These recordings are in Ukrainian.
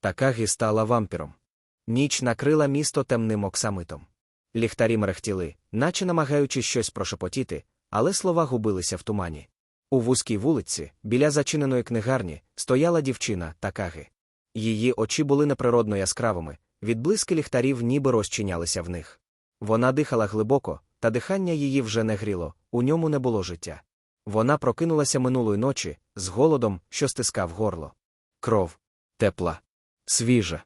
Такагі стала вампіром. Ніч накрила місто темним оксамитом. Ліхтарі мерехтіли, наче намагаючись щось прошепотіти, але слова губилися в тумані. У вузькій вулиці, біля зачиненої книгарні, стояла дівчина Такаги. Її очі були неприродно яскравими, відблиски ліхтарів ніби розчинялися в них. Вона дихала глибоко, та дихання її вже не гріло, у ньому не було життя. Вона прокинулася минулої ночі, з голодом, що стискав горло. Кров тепла, свіжа,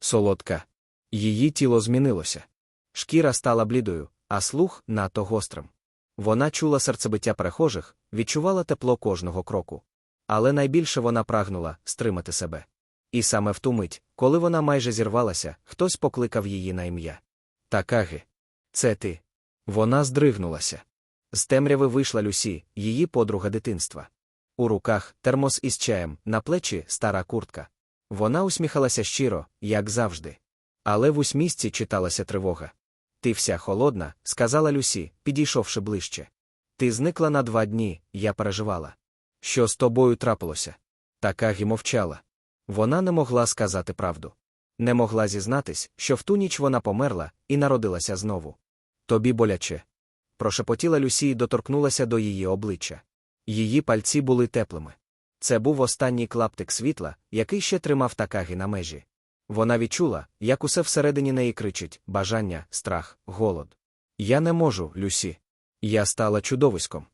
солодка. Її тіло змінилося. Шкіра стала блідою, а слух надто гострим. Вона чула серцебиття перехожих, відчувала тепло кожного кроку. Але найбільше вона прагнула стримати себе. І саме в ту мить, коли вона майже зірвалася, хтось покликав її на ім'я. Такаги. Це ти. Вона здригнулася. З темряви вийшла Люсі, її подруга дитинства. У руках термос із чаєм, на плечі стара куртка. Вона усміхалася щиро, як завжди. Але в усмісці читалася тривога. Ти вся холодна, сказала Люсі, підійшовши ближче. Ти зникла на два дні, я переживала. Що з тобою трапилося? Такагі мовчала. Вона не могла сказати правду. Не могла зізнатись, що в ту ніч вона померла і народилася знову. Тобі боляче. Прошепотіла Люсі і доторкнулася до її обличчя. Її пальці були теплими. Це був останній клаптик світла, який ще тримав такаги на межі. Вона відчула, як усе всередині неї кричить бажання, страх, голод. Я не можу, Люсі. Я стала чудовиськом.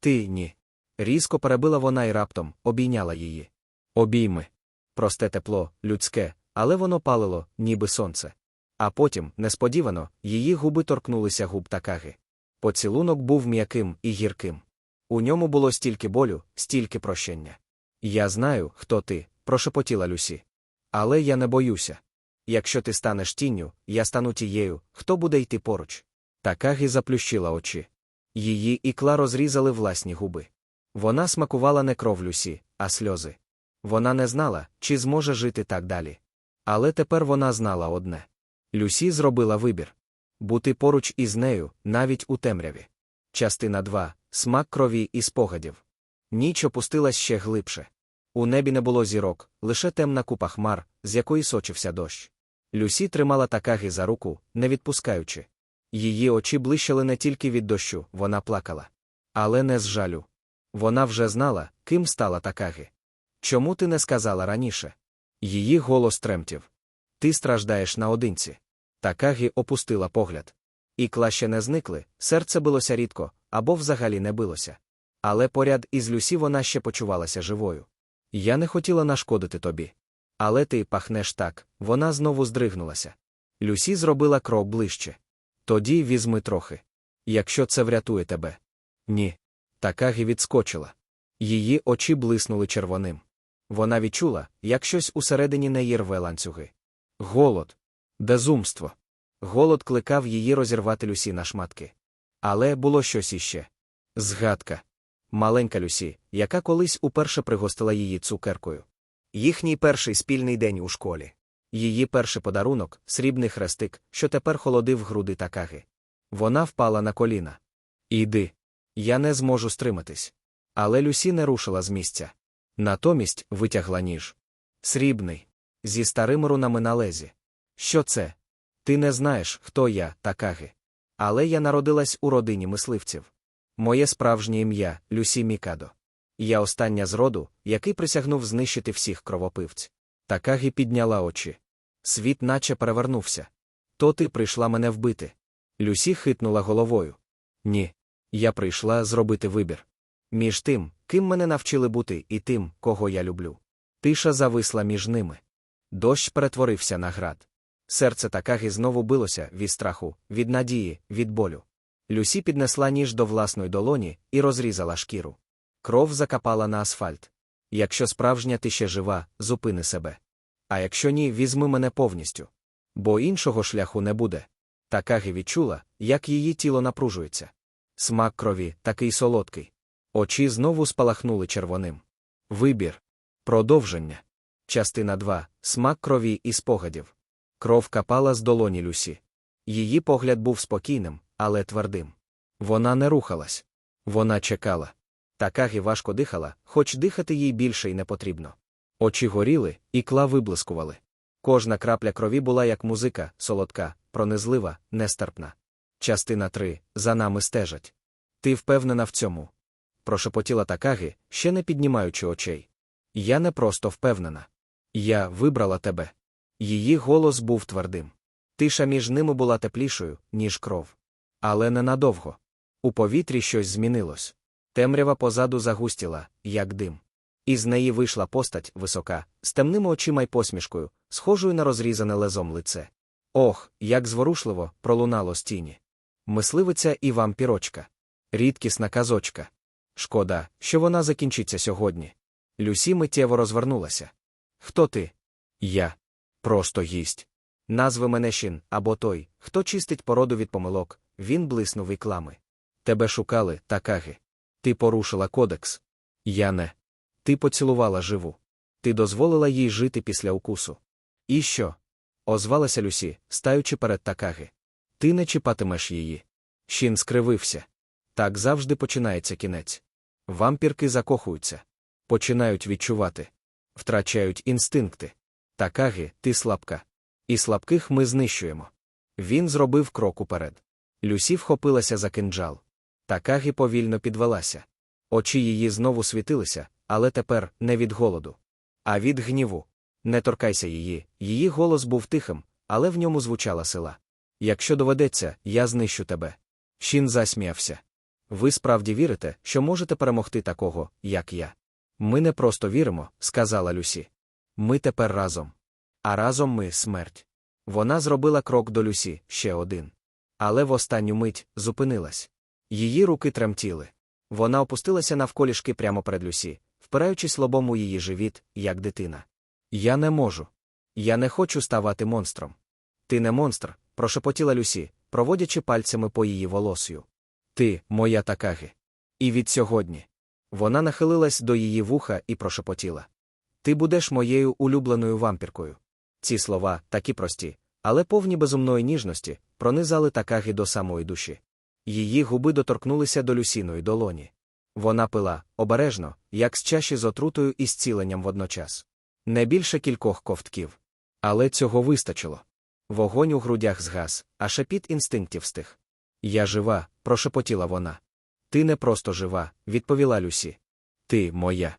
Ти ні. Різко перебила вона і раптом обійняла її. Обійми. Просте тепло, людське, але воно палило, ніби сонце. А потім, несподівано, її губи торкнулися губ такаги. Поцілунок був м'яким і гірким. У ньому було стільки болю, стільки прощення. Я знаю, хто ти, прошепотіла Люсі. Але я не боюся. Якщо ти станеш тінню, я стану тією, хто буде йти поруч. Такагі заплющила очі. Її ікла розрізали власні губи. Вона смакувала не кров Люсі, а сльози. Вона не знала, чи зможе жити так далі. Але тепер вона знала одне. Люсі зробила вибір бути поруч із нею, навіть у темряві. Частина 2. Смак крові і спогадів. Ніч опустилась ще глибше. У небі не було зірок, лише темна купа хмар, з якої сочився дощ. Люсі тримала такаги за руку, не відпускаючи. Її очі блищали не тільки від дощу, вона плакала. Але не з жалю. Вона вже знала, ким стала такаги. Чому ти не сказала раніше? Її голос тремтів. Ти страждаєш наодинці. Такагі опустила погляд. Ікла ще не зникли, серце билося рідко, або взагалі не билося. Але поряд із Люсі вона ще почувалася живою. Я не хотіла нашкодити тобі. Але ти пахнеш так, вона знову здригнулася. Люсі зробила крок ближче. Тоді візьми трохи. Якщо це врятує тебе. Ні. Такагі відскочила. Її очі блиснули червоним. Вона відчула, як щось усередині неї рве ланцюги. Голод, безумство. Голод кликав її розірвати Люсі на шматки. Але було щось іще. Згадка. Маленька Люсі, яка колись уперше пригостила її цукеркою. Їхній перший спільний день у школі. Її перший подарунок срібний хрестик, що тепер холодив груди такаги. Вона впала на коліна. Іди. Я не зможу стриматись. Але Люсі не рушила з місця. Натомість витягла ніж. Срібний. Зі старим рунами на лезі. Що це? Ти не знаєш, хто я, такаги. Але я народилась у родині мисливців. Моє справжнє ім'я Люсі Мікадо. Я остання з роду, який присягнув знищити всіх кровопивць. Такагі підняла очі. Світ наче перевернувся. То ти прийшла мене вбити. Люсі хитнула головою. Ні. Я прийшла зробити вибір. Між тим, ким мене навчили бути, і тим, кого я люблю. Тиша зависла між ними. Дощ перетворився на град. Серце Такагі знову билося від страху, від надії, від болю. Люсі піднесла ніж до власної долоні і розрізала шкіру. Кров закапала на асфальт. Якщо справжня ти ще жива, зупини себе. А якщо ні, візьми мене повністю. Бо іншого шляху не буде. Такагі відчула, як її тіло напружується. Смак крові такий солодкий. Очі знову спалахнули червоним. Вибір. Продовження. Частина 2. Смак крові і спогадів. Кров капала з долоні Люсі. Її погляд був спокійним, але твердим. Вона не рухалась. Вона чекала. Такагі важко дихала, хоч дихати їй більше й не потрібно. Очі горіли, ікла виблискували. Кожна крапля крові була як музика, солодка, пронизлива, нестерпна. Частина 3. За нами стежать. Ти впевнена в цьому? прошепотіла Такаги, ще не піднімаючи очей. Я не просто впевнена. Я вибрала тебе. Її голос був твердим. Тиша між ними була теплішою, ніж кров. Але ненадовго. У повітрі щось змінилось. Темрява позаду загустіла, як дим. Із неї вийшла постать висока, з темними очима й посмішкою, схожою на розрізане лезом лице. Ох, як зворушливо пролунало з тіні. Мисливиця і вампірочка. Рідкісна казочка. Шкода, що вона закінчиться сьогодні. Люсі миттєво розвернулася. Хто ти? Я. Просто гість. Назви мене Шін або той, хто чистить породу від помилок, він блиснув іклами. Тебе шукали, такаги. Ти порушила кодекс. Я не. Ти поцілувала живу. Ти дозволила їй жити після укусу. І що? озвалася Люсі, стаючи перед такаги. Ти не чіпатимеш її. Шін скривився. Так завжди починається кінець. Вампірки закохуються, починають відчувати, втрачають інстинкти. Такаги, ти слабка. І слабких ми знищуємо. Він зробив крок уперед. Люсі вхопилася за кинджал. Такаги повільно підвелася. Очі її знову світилися, але тепер не від голоду, а від гніву. Не торкайся її, її голос був тихим, але в ньому звучала сила. Якщо доведеться, я знищу тебе. Шін засміявся. Ви справді вірите, що можете перемогти такого, як я. Ми не просто віримо, сказала Люсі. Ми тепер разом. А разом ми смерть. Вона зробила крок до Люсі, ще один. Але в останню мить зупинилась. Її руки тремтіли. Вона опустилася навколішки прямо перед Люсі, впираючись лобом у її живіт, як дитина. Я не можу. Я не хочу ставати монстром. Ти не монстр, прошепотіла Люсі, проводячи пальцями по її волосю. Ти, моя такаги. І від сьогодні. Вона нахилилась до її вуха і прошепотіла. Ти будеш моєю улюбленою вампіркою. Ці слова, такі прості, але повні безумної ніжності, пронизали такаги до самої душі. Її губи доторкнулися до люсіної долоні. Вона пила обережно, як з чаші з отрутою і зціленням водночас. Не більше кількох ковтків. Але цього вистачило. Вогонь у грудях згас, а шепіт інстинктів стих. Я жива, прошепотіла вона. Ти не просто жива, відповіла Люсі. Ти моя.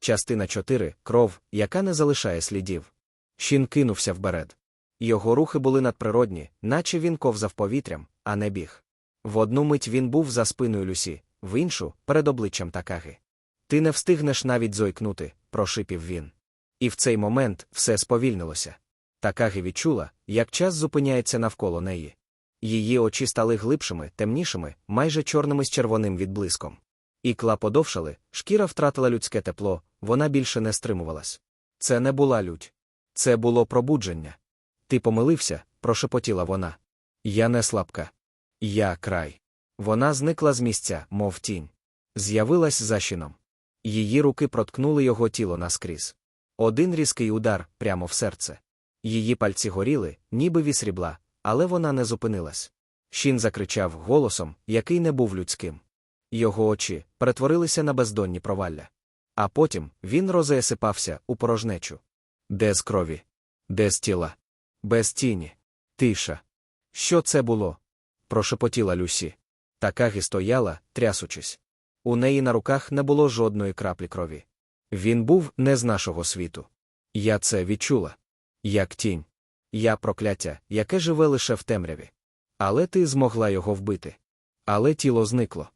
Частина 4. кров, яка не залишає слідів. Шін кинувся вперед. Його рухи були надприродні, наче він ковзав повітрям, а не біг. В одну мить він був за спиною Люсі, в іншу перед обличчям Такаги. Ти не встигнеш навіть зойкнути, прошипів він. І в цей момент все сповільнилося. Такаги відчула, як час зупиняється навколо неї. Її очі стали глибшими, темнішими, майже чорними з червоним відблиском. Ікла подовшали, шкіра втратила людське тепло, вона більше не стримувалась. Це не була лють. Це було пробудження. Ти помилився, прошепотіла вона. Я не слабка. Я край. Вона зникла з місця, мов тінь. З'явилась за щином. Її руки проткнули його тіло наскрізь. Один різкий удар прямо в серце. Її пальці горіли, ніби вісрібла, але вона не зупинилась. Шін закричав голосом, який не був людським. Його очі перетворилися на бездонні провалля. А потім він розесипався у порожнечу. Де з крові? Де з тіла? Без тіні. Тиша. Що це було? прошепотіла Люсі. Такагі стояла, трясучись. У неї на руках не було жодної краплі крові. Він був не з нашого світу. Я це відчула. Як тінь. Я прокляття, яке живе лише в темряві. Але ти змогла його вбити. Але тіло зникло.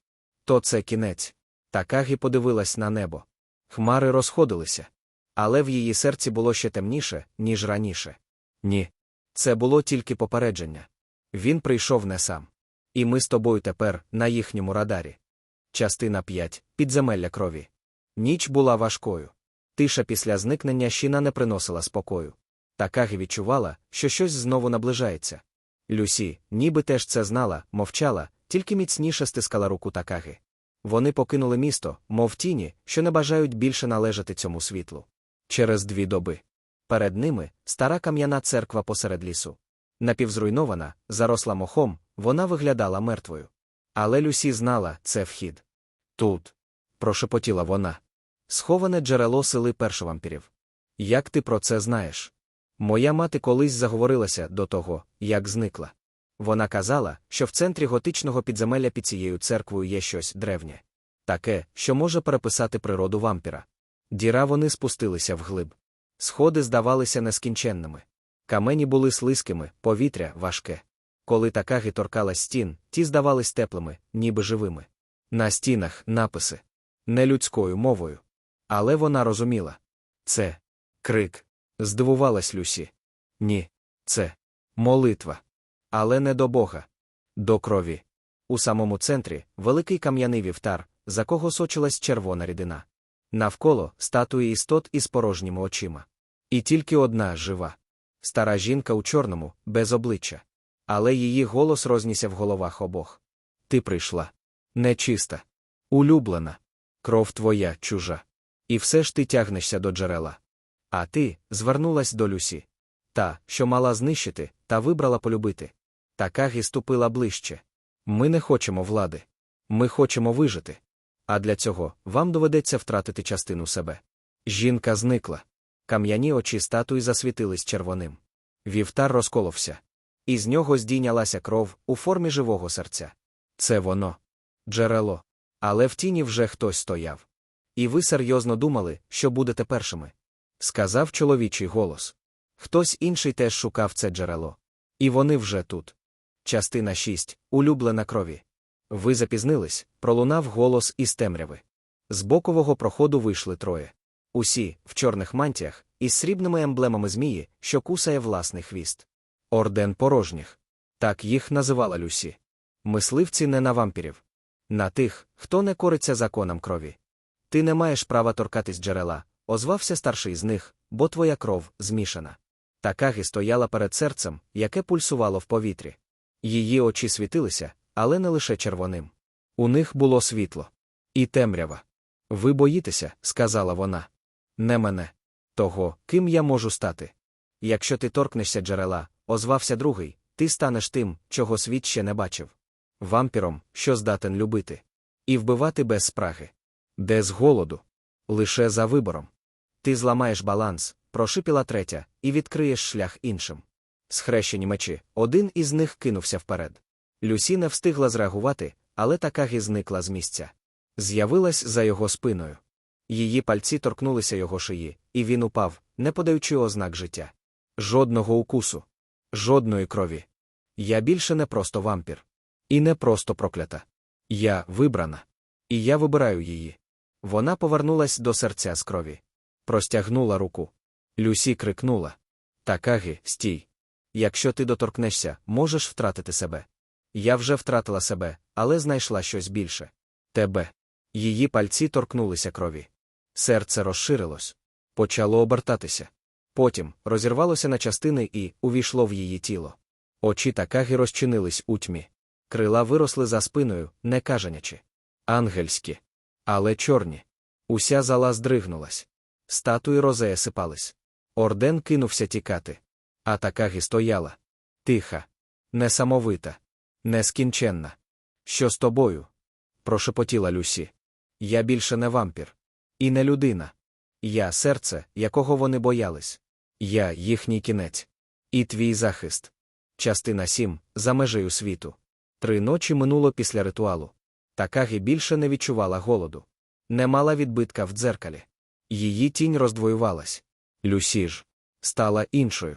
То це кінець. Такагі подивилась на небо. Хмари розходилися. Але в її серці було ще темніше, ніж раніше. Ні. Це було тільки попередження. Він прийшов не сам. І ми з тобою тепер на їхньому радарі. Частина 5. Підземелля крові. Ніч була важкою. Тиша після зникнення щіна не приносила спокою. Такагі відчувала, що щось знову наближається. Люсі, ніби теж це знала, мовчала, тільки міцніше стискала руку Такаги. Вони покинули місто, мов тіні, що не бажають більше належати цьому світлу. Через дві доби. Перед ними стара кам'яна церква посеред лісу. Напівзруйнована, заросла мохом, вона виглядала мертвою. Але Люсі знала це вхід. Тут. прошепотіла вона. Сховане джерело сили першовампірів. Як ти про це знаєш? Моя мати колись заговорилася до того, як зникла. Вона казала, що в центрі готичного підземелля під цією церквою є щось древнє. Таке, що може переписати природу вампіра. Діра вони спустилися вглиб. Сходи здавалися нескінченними. Камені були слизькими, повітря важке. Коли такаги торкала стін, ті здавались теплими, ніби живими. На стінах написи. Не людською мовою. Але вона розуміла. Це крик. Здивувалась Люсі. Ні, це молитва. Але не до Бога. До крові. У самому центрі великий кам'яний вівтар, за кого сочилась червона рідина. Навколо статуї істот із порожніми очима. І тільки одна жива. Стара жінка у чорному, без обличчя. Але її голос рознісся в головах обох. Ти прийшла. Нечиста. Улюблена. Кров твоя чужа. І все ж ти тягнешся до джерела. А ти звернулась до Люсі. Та, що мала знищити, та вибрала полюбити. Такагі ступила ближче. Ми не хочемо влади. Ми хочемо вижити. А для цього вам доведеться втратити частину себе. Жінка зникла. Кам'яні очі статуї засвітились червоним. Вівтар розколовся. Із нього здійнялася кров у формі живого серця. Це воно. Джерело. Але в тіні вже хтось стояв. І ви серйозно думали, що будете першими. Сказав чоловічий голос. Хтось інший теж шукав це джерело. І вони вже тут. Частина 6. Улюблена крові. Ви запізнились, пролунав голос із темряви. З бокового проходу вийшли троє. Усі, в чорних мантіях, із срібними емблемами змії, що кусає власний хвіст. Орден порожніх. Так їх називала Люсі. Мисливці не на вампірів. На тих, хто не кориться законам крові. Ти не маєш права торкатись джерела, озвався старший з них, бо твоя кров змішана. Такагі стояла перед серцем, яке пульсувало в повітрі. Її очі світилися, але не лише червоним. У них було світло. І темрява. Ви боїтеся, сказала вона. Не мене. Того, ким я можу стати. Якщо ти торкнешся джерела, озвався другий, ти станеш тим, чого світ ще не бачив. Вампіром, що здатен любити. І вбивати без спраги. Де з голоду. Лише за вибором. Ти зламаєш баланс, прошипіла третя, і відкриєш шлях іншим. Схрещені мечі, один із них кинувся вперед. Люсі не встигла зреагувати, але Такагі зникла з місця. З'явилась за його спиною. Її пальці торкнулися його шиї, і він упав, не подаючи ознак життя. Жодного укусу, жодної крові. Я більше не просто вампір. І не просто проклята. Я вибрана. І я вибираю її. Вона повернулась до серця з крові. Простягнула руку. Люсі крикнула Такагі, стій. Якщо ти доторкнешся, можеш втратити себе. Я вже втратила себе, але знайшла щось більше. Тебе. Її пальці торкнулися крові. Серце розширилось, почало обертатися. Потім розірвалося на частини і увійшло в її тіло. Очі Такагі розчинились у тьмі. Крила виросли за спиною, не кажанячи. Ангельські. Але чорні. Уся зала здригнулась. Статуї розея сипались. Орден кинувся тікати. А Такагі стояла. Тиха, несамовита, нескінченна. Що з тобою? прошепотіла Люсі. Я більше не вампір. І не людина. Я серце, якого вони боялись. Я їхній кінець. І твій захист. Частина 7. За межею світу. Три ночі минуло після ритуалу. Такагі більше не відчувала голоду. Не мала відбитка в дзеркалі. Її тінь роздвоювалась. Люсі ж стала іншою.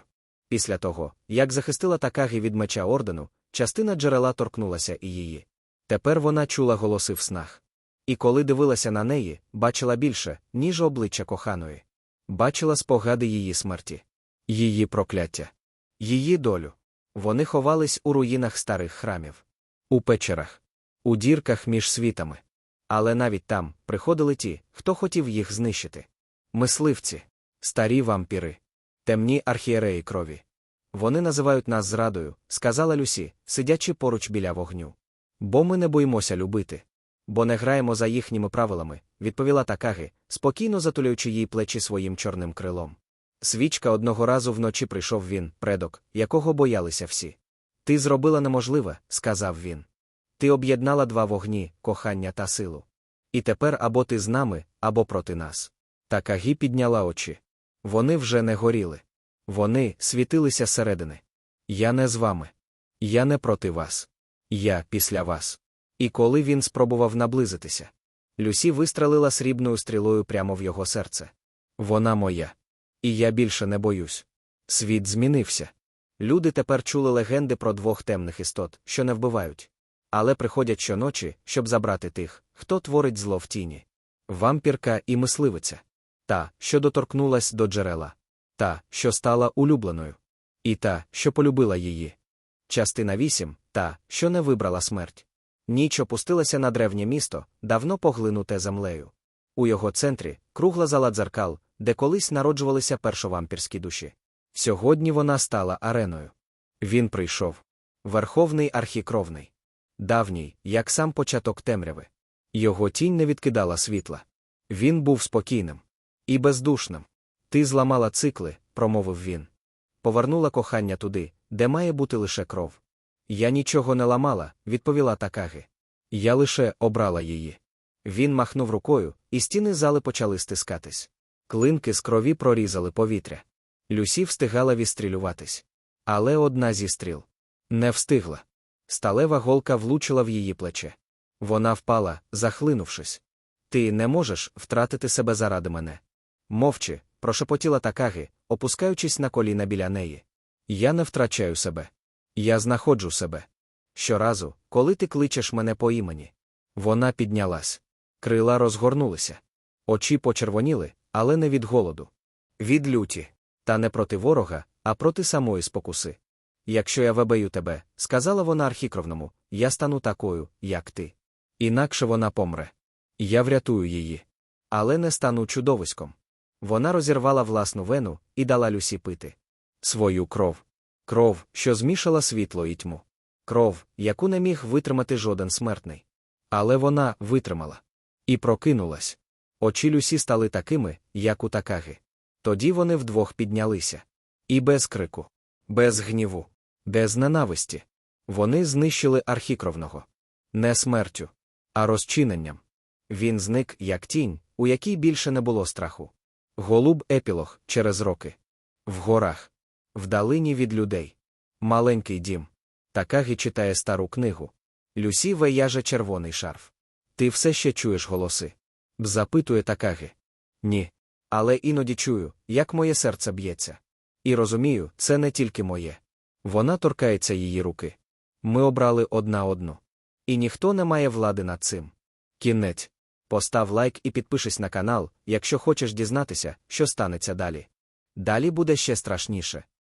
Після того, як захистила Такагі від меча ордену, частина джерела торкнулася і її. Тепер вона чула голоси в снах. І коли дивилася на неї, бачила більше, ніж обличчя коханої. Бачила спогади її смерті, її прокляття, її долю. Вони ховались у руїнах старих храмів, у печерах, у дірках між світами. Але навіть там приходили ті, хто хотів їх знищити. Мисливці, старі вампіри, темні архієреї крові. Вони називають нас зрадою, сказала Люсі, сидячи поруч біля вогню. Бо ми не боїмося любити. Бо не граємо за їхніми правилами, відповіла Такаги, спокійно затуляючи їй плечі своїм чорним крилом. Свічка одного разу вночі прийшов він, предок, якого боялися всі. Ти зробила неможливе, сказав він. Ти об'єднала два вогні, кохання та силу. І тепер або ти з нами, або проти нас. Такагі підняла очі. Вони вже не горіли. Вони світилися зсередини. Я не з вами. Я не проти вас. Я після вас. І коли він спробував наблизитися, Люсі вистрелила срібною стрілою прямо в його серце. Вона моя. І я більше не боюсь. Світ змінився. Люди тепер чули легенди про двох темних істот, що не вбивають. Але приходять щоночі, щоб забрати тих, хто творить зло в тіні. Вампірка і мисливиця. Та, що доторкнулась до джерела. Та, що стала улюбленою. І та, що полюбила її. Частина 8. Та, що не вибрала смерть. Ніч опустилася на древнє місто, давно поглинуте землею. У його центрі кругла зала дзеркал, де колись народжувалися першовампірські душі. Сьогодні вона стала ареною. Він прийшов. Верховний архікровний. Давній, як сам початок темряви. Його тінь не відкидала світла. Він був спокійним і бездушним. Ти зламала цикли, промовив він. Повернула кохання туди, де має бути лише кров. Я нічого не ламала, відповіла Такаги. Я лише обрала її. Він махнув рукою, і стіни зали почали стискатись. Клинки з крові прорізали повітря. Люсі встигала відстрілюватись. Але одна зі стріл не встигла. Сталева голка влучила в її плече. Вона впала, захлинувшись. Ти не можеш втратити себе заради мене. Мовчи, прошепотіла Такаги, опускаючись на коліна біля неї. Я не втрачаю себе. Я знаходжу себе. Щоразу, коли ти кличеш мене по імені. Вона піднялась. Крила розгорнулися. Очі почервоніли, але не від голоду. Від люті. Та не проти ворога, а проти самої спокуси. Якщо я вебею тебе, сказала вона архікровному, я стану такою, як ти. Інакше вона помре. Я врятую її. Але не стану чудовиськом. Вона розірвала власну вену і дала Люсі пити. Свою кров. Кров, що змішала світло і тьму. Кров, яку не міг витримати жоден смертний. Але вона витримала. І прокинулась. Очі Люсі стали такими, як у такаги. Тоді вони вдвох піднялися. І без крику, без гніву, без ненависті. Вони знищили архікровного. Не смертю, а розчиненням. Він зник, як тінь, у якій більше не було страху. Голуб епілог через роки. В горах, в далині від людей. Маленький дім. Такагі читає стару книгу. Люсі вияже червоний шарф. Ти все ще чуєш голоси? Запитує Такагі. Ні. Але іноді чую, як моє серце б'ється. І розумію, це не тільки моє. Вона торкається її руки. Ми обрали одна одну. І ніхто не має влади над цим. Кінець. Постав лайк і підпишись на канал, якщо хочеш дізнатися, що станеться далі. Далі буде ще страшніше.